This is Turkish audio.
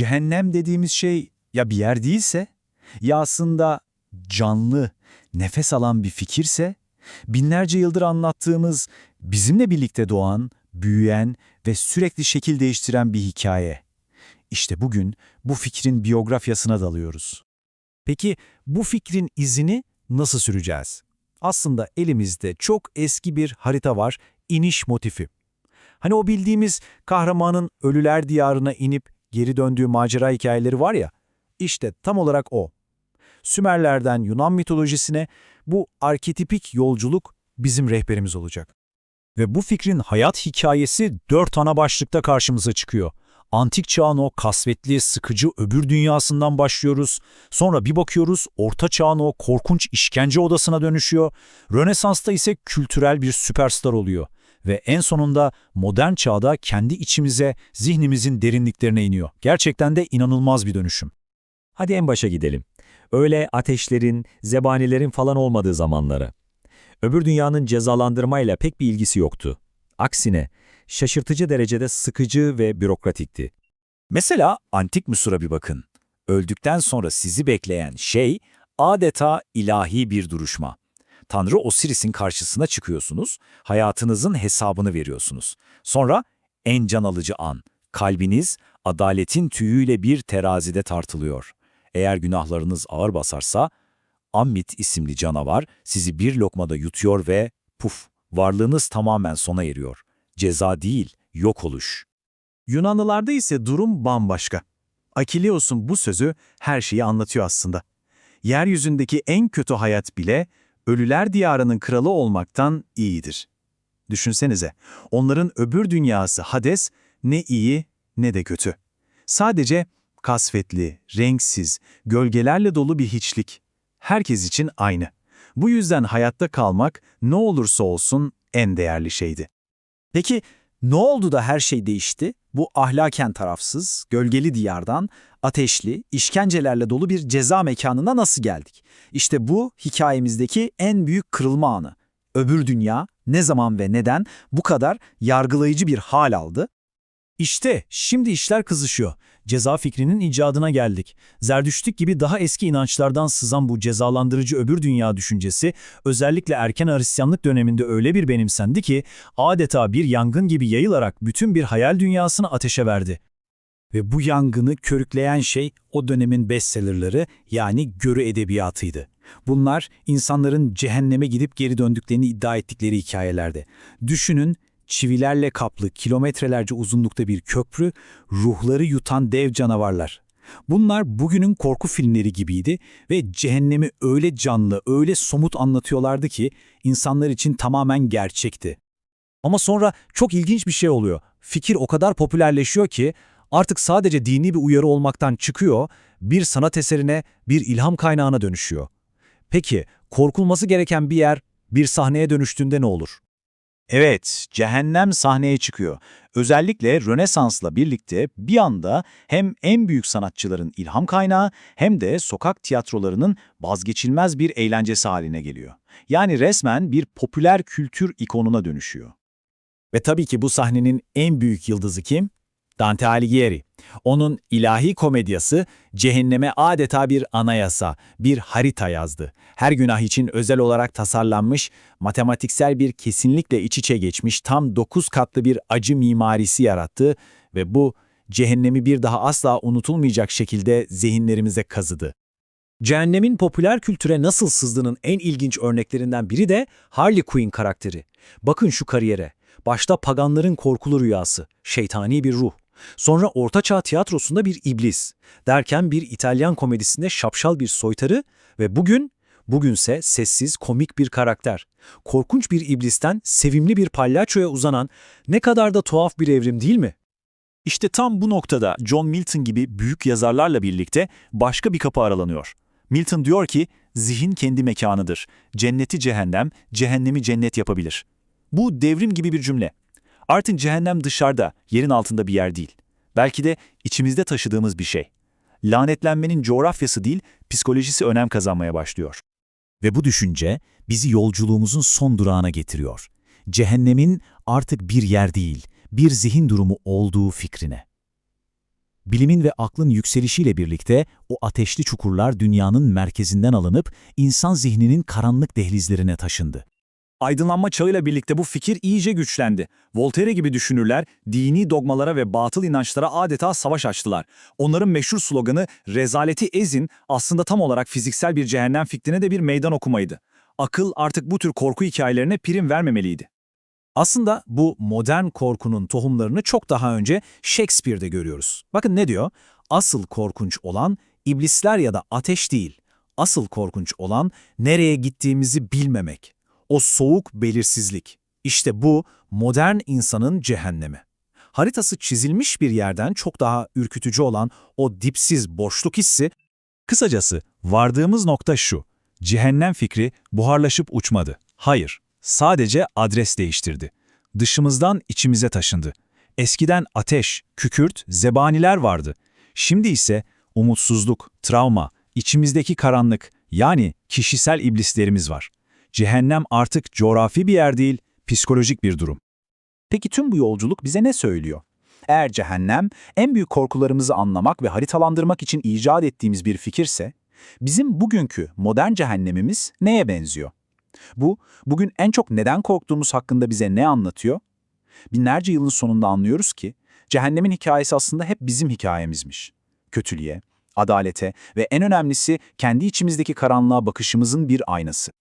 Cehennem dediğimiz şey ya bir yer değilse, ya aslında canlı, nefes alan bir fikirse, binlerce yıldır anlattığımız, bizimle birlikte doğan, büyüyen ve sürekli şekil değiştiren bir hikaye. İşte bugün bu fikrin biyografyasına dalıyoruz. Peki bu fikrin izini nasıl süreceğiz? Aslında elimizde çok eski bir harita var, iniş motifi. Hani o bildiğimiz kahramanın ölüler diyarına inip geri döndüğü macera hikayeleri var ya, işte tam olarak o. Sümerlerden Yunan mitolojisine bu arketipik yolculuk bizim rehberimiz olacak. Ve bu fikrin hayat hikayesi dört ana başlıkta karşımıza çıkıyor. Antik çağın o kasvetli, sıkıcı öbür dünyasından başlıyoruz. Sonra bir bakıyoruz orta çağın o korkunç işkence odasına dönüşüyor. Rönesans'ta ise kültürel bir süperstar oluyor. Ve en sonunda modern çağda kendi içimize, zihnimizin derinliklerine iniyor. Gerçekten de inanılmaz bir dönüşüm. Hadi en başa gidelim. Öyle ateşlerin, zebanilerin falan olmadığı zamanlara. Öbür dünyanın cezalandırmayla pek bir ilgisi yoktu. Aksine şaşırtıcı derecede sıkıcı ve bürokratikti. Mesela antik Mısır'a bir bakın. Öldükten sonra sizi bekleyen şey adeta ilahi bir duruşma. Tanrı Osiris'in karşısına çıkıyorsunuz, hayatınızın hesabını veriyorsunuz. Sonra en can alıcı an, kalbiniz adaletin tüyüyle bir terazide tartılıyor. Eğer günahlarınız ağır basarsa, Ammit isimli canavar sizi bir lokmada yutuyor ve puf, varlığınız tamamen sona eriyor. Ceza değil, yok oluş. Yunanlılarda ise durum bambaşka. Akilios'un bu sözü her şeyi anlatıyor aslında. Yeryüzündeki en kötü hayat bile ölüler diyarının kralı olmaktan iyidir. Düşünsenize, onların öbür dünyası Hades ne iyi ne de kötü. Sadece kasvetli, renksiz, gölgelerle dolu bir hiçlik. Herkes için aynı. Bu yüzden hayatta kalmak ne olursa olsun en değerli şeydi. Peki ne oldu da her şey değişti? Bu ahlaken tarafsız, gölgeli diyardan ateşli, işkencelerle dolu bir ceza mekanına nasıl geldik? İşte bu hikayemizdeki en büyük kırılma anı. Öbür dünya ne zaman ve neden bu kadar yargılayıcı bir hal aldı? İşte şimdi işler kızışıyor. Ceza fikrinin icadına geldik. Zerdüştlük gibi daha eski inançlardan sızan bu cezalandırıcı öbür dünya düşüncesi özellikle erken Hristiyanlık döneminde öyle bir benimsendi ki adeta bir yangın gibi yayılarak bütün bir hayal dünyasını ateşe verdi. Ve bu yangını körükleyen şey o dönemin bestsellerleri yani görü edebiyatıydı. Bunlar insanların cehenneme gidip geri döndüklerini iddia ettikleri hikayelerdi. Düşünün çivilerle kaplı kilometrelerce uzunlukta bir köprü, ruhları yutan dev canavarlar. Bunlar bugünün korku filmleri gibiydi ve cehennemi öyle canlı, öyle somut anlatıyorlardı ki insanlar için tamamen gerçekti. Ama sonra çok ilginç bir şey oluyor. Fikir o kadar popülerleşiyor ki artık sadece dini bir uyarı olmaktan çıkıyor, bir sanat eserine, bir ilham kaynağına dönüşüyor. Peki, korkulması gereken bir yer bir sahneye dönüştüğünde ne olur? Evet, cehennem sahneye çıkıyor. Özellikle Rönesans'la birlikte bir anda hem en büyük sanatçıların ilham kaynağı hem de sokak tiyatrolarının vazgeçilmez bir eğlencesi haline geliyor. Yani resmen bir popüler kültür ikonuna dönüşüyor. Ve tabii ki bu sahnenin en büyük yıldızı kim? Dante Alighieri. Onun ilahi komedyası cehenneme adeta bir anayasa, bir harita yazdı. Her günah için özel olarak tasarlanmış, matematiksel bir kesinlikle iç içe geçmiş tam 9 katlı bir acı mimarisi yarattı ve bu cehennemi bir daha asla unutulmayacak şekilde zihinlerimize kazıdı. Cehennemin popüler kültüre nasıl sızdığının en ilginç örneklerinden biri de Harley Quinn karakteri. Bakın şu kariyere. Başta paganların korkulu rüyası, şeytani bir ruh. Sonra Ortaçağ tiyatrosunda bir iblis. Derken bir İtalyan komedisinde şapşal bir soytarı ve bugün, bugünse sessiz, komik bir karakter. Korkunç bir iblisten sevimli bir palyaçoya uzanan ne kadar da tuhaf bir evrim değil mi? İşte tam bu noktada John Milton gibi büyük yazarlarla birlikte başka bir kapı aralanıyor. Milton diyor ki, zihin kendi mekanıdır. Cenneti cehennem, cehennemi cennet yapabilir. Bu devrim gibi bir cümle. Artık cehennem dışarıda, yerin altında bir yer değil. Belki de içimizde taşıdığımız bir şey. Lanetlenmenin coğrafyası değil, psikolojisi önem kazanmaya başlıyor. Ve bu düşünce bizi yolculuğumuzun son durağına getiriyor. Cehennemin artık bir yer değil, bir zihin durumu olduğu fikrine. Bilimin ve aklın yükselişiyle birlikte o ateşli çukurlar dünyanın merkezinden alınıp insan zihninin karanlık dehlizlerine taşındı. Aydınlanma çağıyla birlikte bu fikir iyice güçlendi. Voltaire gibi düşünürler dini dogmalara ve batıl inançlara adeta savaş açtılar. Onların meşhur sloganı rezaleti ezin aslında tam olarak fiziksel bir cehennem fikrine de bir meydan okumaydı. Akıl artık bu tür korku hikayelerine prim vermemeliydi. Aslında bu modern korkunun tohumlarını çok daha önce Shakespeare'de görüyoruz. Bakın ne diyor? Asıl korkunç olan iblisler ya da ateş değil. Asıl korkunç olan nereye gittiğimizi bilmemek. O soğuk belirsizlik. İşte bu modern insanın cehennemi. Haritası çizilmiş bir yerden çok daha ürkütücü olan o dipsiz boşluk hissi Kısacası vardığımız nokta şu. Cehennem fikri buharlaşıp uçmadı. Hayır, sadece adres değiştirdi. Dışımızdan içimize taşındı. Eskiden ateş, kükürt, zebaniler vardı. Şimdi ise umutsuzluk, travma, içimizdeki karanlık yani kişisel iblislerimiz var. Cehennem artık coğrafi bir yer değil, psikolojik bir durum. Peki tüm bu yolculuk bize ne söylüyor? Eğer cehennem en büyük korkularımızı anlamak ve haritalandırmak için icat ettiğimiz bir fikirse, bizim bugünkü modern cehennemimiz neye benziyor? Bu, bugün en çok neden korktuğumuz hakkında bize ne anlatıyor? Binlerce yılın sonunda anlıyoruz ki, cehennemin hikayesi aslında hep bizim hikayemizmiş. Kötülüğe, adalete ve en önemlisi kendi içimizdeki karanlığa bakışımızın bir aynası.